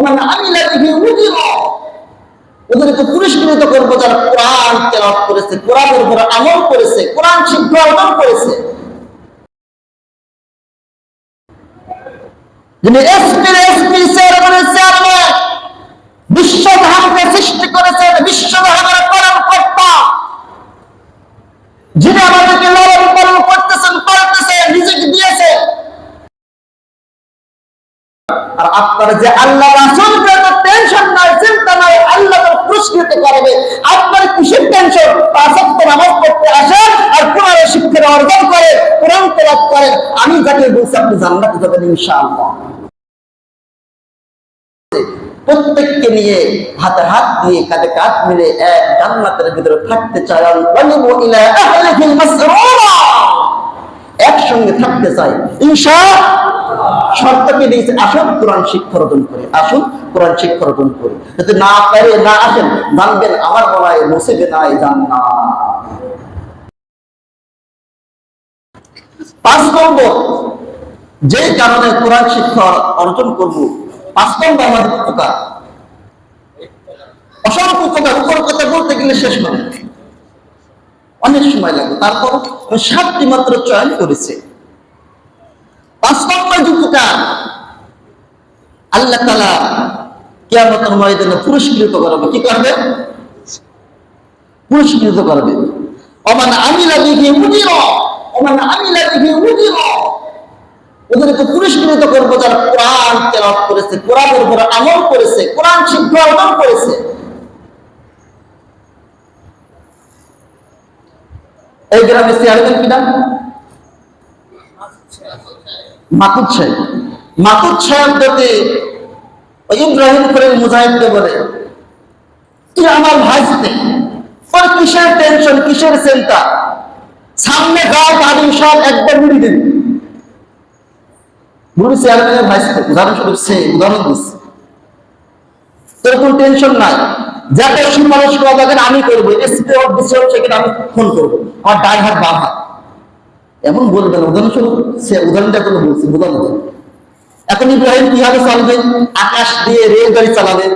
Oman আমিলা বিহি ওদেরকে পুরস্কৃত করব যারা কোরআন তেলাওয়াত করেছে, কোরআনের আমল করেছে, কোরআন অর্জন করেছে। যিনি এসপির এসপি চেয়ারম্যানের চেয়ারম্যান সৃষ্টি করেছেন বিশ্ব কর্ম কর্তা যিনি আমাদেরকে লালন পালন করতেছেন পালতেছেন নিজেকে দিয়েছেন আর আপনারা যে আল্লাহ রাসূল টেনশন নাই চিন্তা নাই আল্লাহ তার পুরস্কৃত করবে আপনার কিসের টেনশন পাঁচ ওয়াক্ত নামাজ পড়তে আসেন আর কোরআনের শিক্ষা অর্জন করেন তেলাওয়াত করেন। আমি যাকে বলছি, আপনি জান্নাতে যাবেন ইনশাআল্লাহ। প্রত্যেককে নিয়ে হাতে হাত দিয়ে কাঁধে কাঁধ মিলে এক জান্নাতের ভিতরে থাকতে চাই। একসঙ্গে থাকতে চাই। ইনশা শর্তকে দিয়েছে, আসুন কোরআন শিক্ষা অর্জন করে, আসুন কোরআন শিক্ষা অর্জন করে। যদি না পারে, না আসেন, জানবেন, আমার গলায় নসিবে নাই জান্নাত। পাঁচ নম্বর যে কারণে কোরআন শিক্ষা অর্জন করব, পাঁচ নম্বর আমাদের উপকার। অসংখ্য উপকার, উপর কথা বলতে গেলে শেষ হবে। অনেক সময় লাগবে। তারপর সাতটি মাত্র চয়ন করেছে। পাঁচ নম্বর উপকার, আল্লাহ তালা ময়দানে পুরস্কৃত করবে। কি করবে? পুরস্কৃত করবে। অমান অমান আমিলা দিকে উদির ওদেরকে পুরস্কৃত করব যারা কোরআন তেলাওয়াত করেছে, কোরআনের উপর আমল করেছে, কোরআন করেছে। এই কি নাম? মাতুদ সাহেব। মাতুদ সাহেব ওই ইব্রাহিম মুজাহিদকে বলে, তুই আমার ভাইসতে তোর কিসের টেনশন কিসের চিন্তা? একবার চেয়ারম্যানের উদাহরণস্বরূপ সে, উদাহরণ দিচ্ছে টেনশন নাই। যাতে সুপারিশ করা আমি করব এসপি সেখানে আমি ফোন করব। আমার ডান হাত। বাম হাত এমন বলবেন উদাহরণস্বরূপ সে, উদাহরণটা করে বলছি উদাহরণ। এখন ইব্রাহিম কীভাবে চলবে? আকাশ দিয়ে রেলগাড়ি চালাবে।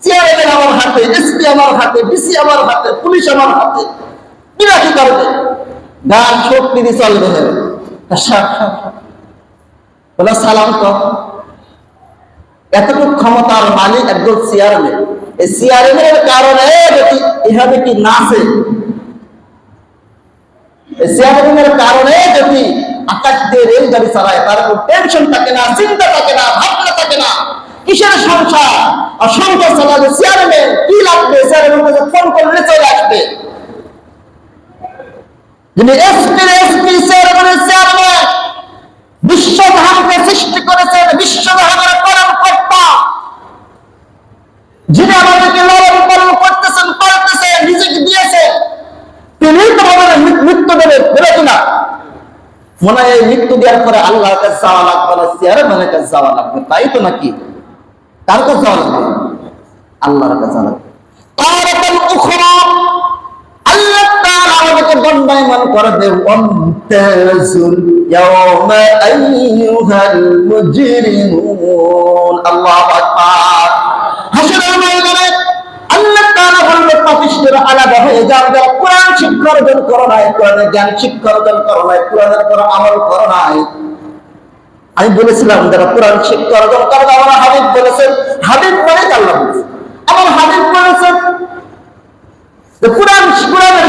চেয়ারম্যান আমার হাতে, এসপি আমার হাতে ডিসি আমার হাতে, পুলিশ আমার হাতে। কি করবে শক্তি দিয়ে চলবে বলে, সালাম তো। এতটুকু ক্ষমতার মালিক একজন চেয়ারম্যান এই চেয়ারম্যানের কারণে যদি কি নাচে কারণে যদি আকাশ দিয়ে রেলগাড়ি চালায় তার কোনো টেনশন থাকে না, চিন্তা থাকে না, ভাবনা থাকে না। কিসের সংসার? আর সংসার চালাবে চেয়ারম্যান কি লাগবে? চেয়ারম্যান ফোন করলে চলে আসবে। যিনি এসপি এসপি চেয়ারম্যানের চেয়ারম্যান বিশ্ব ধামকে সৃষ্টি করেছেন বিশ্ব ধামের কর্ম কর্তা যিনি আমাদেরকে লালন পালন করতেছেন পালতেছেন নিজেকে দিয়েছে। তিনি তো আমাদের মৃত্যু দেবে, বলে কিনা মনে হয় মৃত্যু দেওয়ার পরে আল্লাহর কাছে যাওয়া লাগবে না চেয়ারম্যানের কাছে যাওয়া লাগবে তাই তো নাকি? কার কাছে যাওয়া লাগবে? আল্লাহর কাছে যাওয়া লাগবে। দণ্ডায়মান করবে। ওয়ামতাজুল ইয়াওমা আইয়ুহাল আল্লাহু তাআলা বলবে আলাদা হয়ে যাও, যারা কোরআন শিক্ষা অর্জন করো নাই, কোরআনের জ্ঞান শিক্ষা অর্জন করো নাই, কোরআনের উপর আমল করো নাই। আমি বলেছিলাম, যারা কোরআন শিক্ষা অর্জন করবে, আমার হাবিব বলেছেন। হাবিব মানে আল্লাহ বলেছেন আমার হাবিব বলেছেন যে কোরআন কোরআনের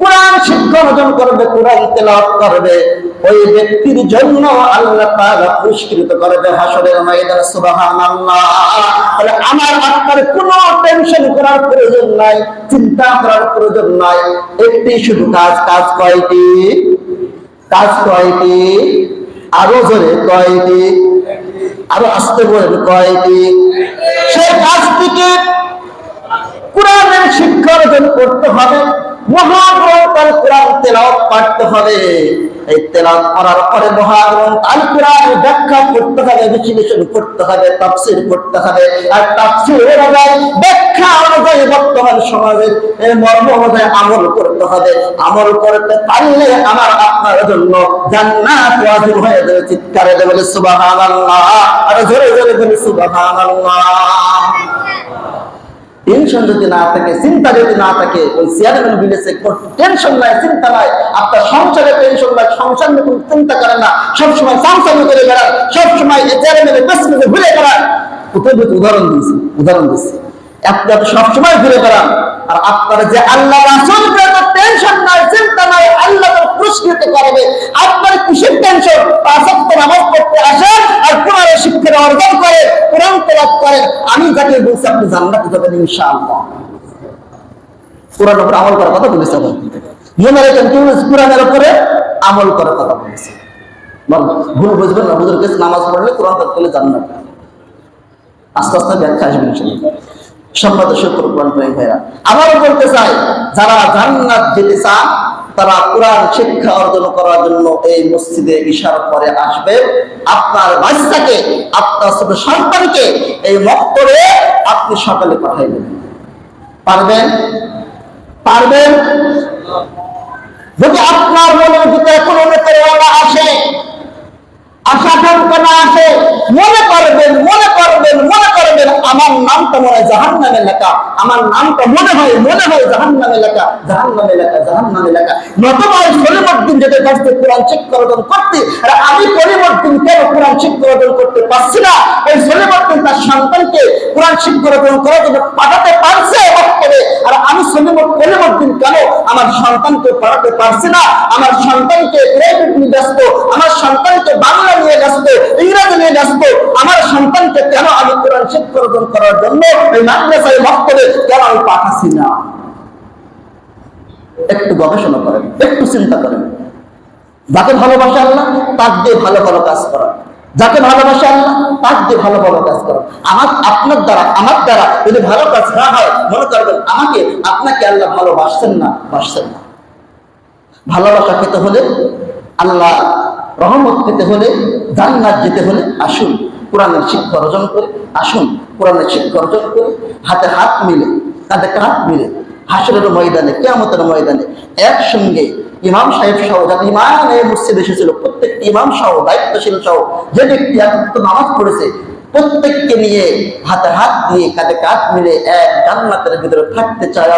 কোরআন শিক্ষা অর্জন করবে, কোরআন তেলাওয়াত করবে। ওই ব্যক্তির জন্য আল্লাহ তাআলা পুরস্কৃত করবে হাসরের ময়দানে, সুবহানাল্লাহ। তাহলে আমার আপনার কোনো টেনশন করার প্রয়োজন নাই, চিন্তা করার প্রয়োজন নাই। একটি শুধু কাজ কাজ কয়টি? কাজ কয়টি? আরও জোরে কয়টি? আরও আসতে বলেন, কয়টি? সেই কাজটিকে করতে হবে। মহাগ্রন্থ হবে। করতে হবে করতে হবে করতে হবে। আর আমল করতে হবে। আমল করতে পারলে আমার আপনার জন্য জান্নাত হয়ে যাবে, চিৎকারে দেবে সুবহানাল্লাহ। আর জোরে জোরে বলে টেনশন যদি না থাকে, চিন্তা যদি না থাকে, ওই চেয়ারম্যান বিলেছে টেনশন নাই, চিন্তা নাই। আপনার সংসারে টেনশন নাই, সংসার নিয়ে কোনো চিন্তা করেন না। সবসময় চামচামি করে বেড়ান, সবসময় এই চেয়ারম্যানের পেছনে ঘুরে বেড়ান। কোথায় উদাহরণ দিয়েছি, উদাহরণ দিচ্ছি আপনি আপনি সবসময় ঘুরে বেড়ান, আর আপনার যে আল্লাহ রাসূল টেনশন নাই, চিন্তা নাই, আল্লাহ পুরস্কৃত করবে। আপনার কিসের টেনশন পাঁচ নামাজ পড়তে আসেন আর কোরআনের শিক্ষা অর্জন করে কোরআন করেন, আমি যাকে বলছি, আপনি জান্নাতে যাবেন ইনশাআল্লাহ। কোরআনের উপর আমল করার কথা বলেছে রাখেন কোরআনের উপরে আমল করার কথা বলেছে। ভুল বুঝবেন না কাছে নামাজ পড়লে কোরআন জান্নাত। আস্তে আস্তে ব্যাখ্যা আসবে কোরআন ভাইরা বলতে চাই, যারা জান্নাত যেতে চান, তারা কোরআন শিক্ষা অর্জন করার জন্য এই মসজিদে ইশারা করে আসবে আপনার বাচ্চাকে, আপনার ছোট সন্তানকে এই মক্তরে আপনি সকালে পাঠাইবেন। পারবেন? পারবেন? যদি আপনার মনের ভিতরে কোনো নেতারা আসে আশা না আসে মনে করবেন মনে করবেন মনে করবেন, আমার নামটা মনে হয় জাহান নামে লেখা। আমার নামটা মনে হয় মনে হয় জাহান নামে লেখা। জাহান নামে লেখা জাহান নামে লেখা। নতুবা সলিমুদ্দিন যেতে পারছে কোরআন করতে, আর আমি সলিমুদ্দিন কেন কোরআন শিক্ষা অর্জন করতে পারছি না? ওই সলিমুদ্দিন তার সন্তানকে কোরআন শিক্ষা অর্জন করার জন্য পাঠাতে কেন আমার সন্তানকে পড়াতে পারছি না? আমার সন্তানকে প্রাইভেট নিয়ে ব্যস্ত, আমার সন্তানকে বাংলা নিয়ে ব্যস্ত নিয়ে ব্যস্ত, আমার সন্তানকে কেন আমি কোরআন শিক্ষা অর্জন করার জন্য এই মাদ্রাসায় মক্তবে কেন আমি পাঠাচ্ছি না? একটু গবেষণা করেন, একটু চিন্তা করেন। যাকে ভালোবাসে আল্লাহ, তার দিয়ে ভালো ভালো কাজ করা। যাকে ভালোবাসে আল্লাহ, তার দিয়ে ভালো ভালো কাজ করা। আমার, আপনার দ্বারা, আমার দ্বারা যদি ভালো কাজ না হয়, মনে করবেন আমাকে, আপনাকে আল্লাহ ভালোবাসছেন না, বাসছেন না। ভালোবাসা পেতে হলে, আল্লাহ রহমত পেতে হলে, জান্নাত যেতে হলে আসুন, কোরআনের শিক্ষা অর্জন করে, আসুন, কোরআনের শিক্ষা অর্জন করে, হাতে হাত মিলে, কাঁধে কাঁধ মিলে, হাসরের ময়দানে, কেয়ামতের ময়দানে একসঙ্গে ইমাম সাহেব সহ যাতে এই মসজিদ এসেছিল প্রত্যেক ইমাম সহ, দায়িত্বশীল সহ, যে ব্যক্তি একত্র নামাজ পড়েছে, প্রত্যেককে নিয়ে হাতে হাত দিয়ে কাঁধে কাঁধ মিলে এক জান্নাতের ভিতরে থাকতে চায়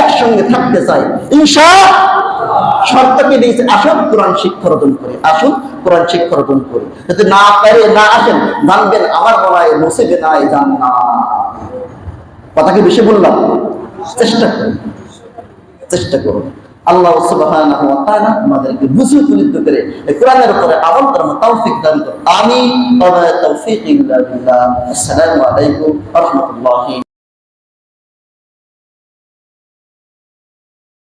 একসঙ্গে থাকতে চাই ঈশা শর্তকে দিয়েছে, আসুন কোরআন শিক্ষা অর্জন করে, আসুন কোরআন শিক্ষা করে। যদি না পারে, না আসেন, জানবেন, আমার হয় নসিবে নাই জান না কথা কি বেশি বললাম? চেষ্টা করুন। চেষ্টা করুন। আল্লাহ সুবহানাহু ওয়া তাআলা আমাদেরকে বুঝিয়ে তুলিত করে এই কোরআনের উপরে আমল করার তৌফিক দান করুন। আমিন। ওয়া বিল্লাহ। আসসালামু আলাইকুম ওয়া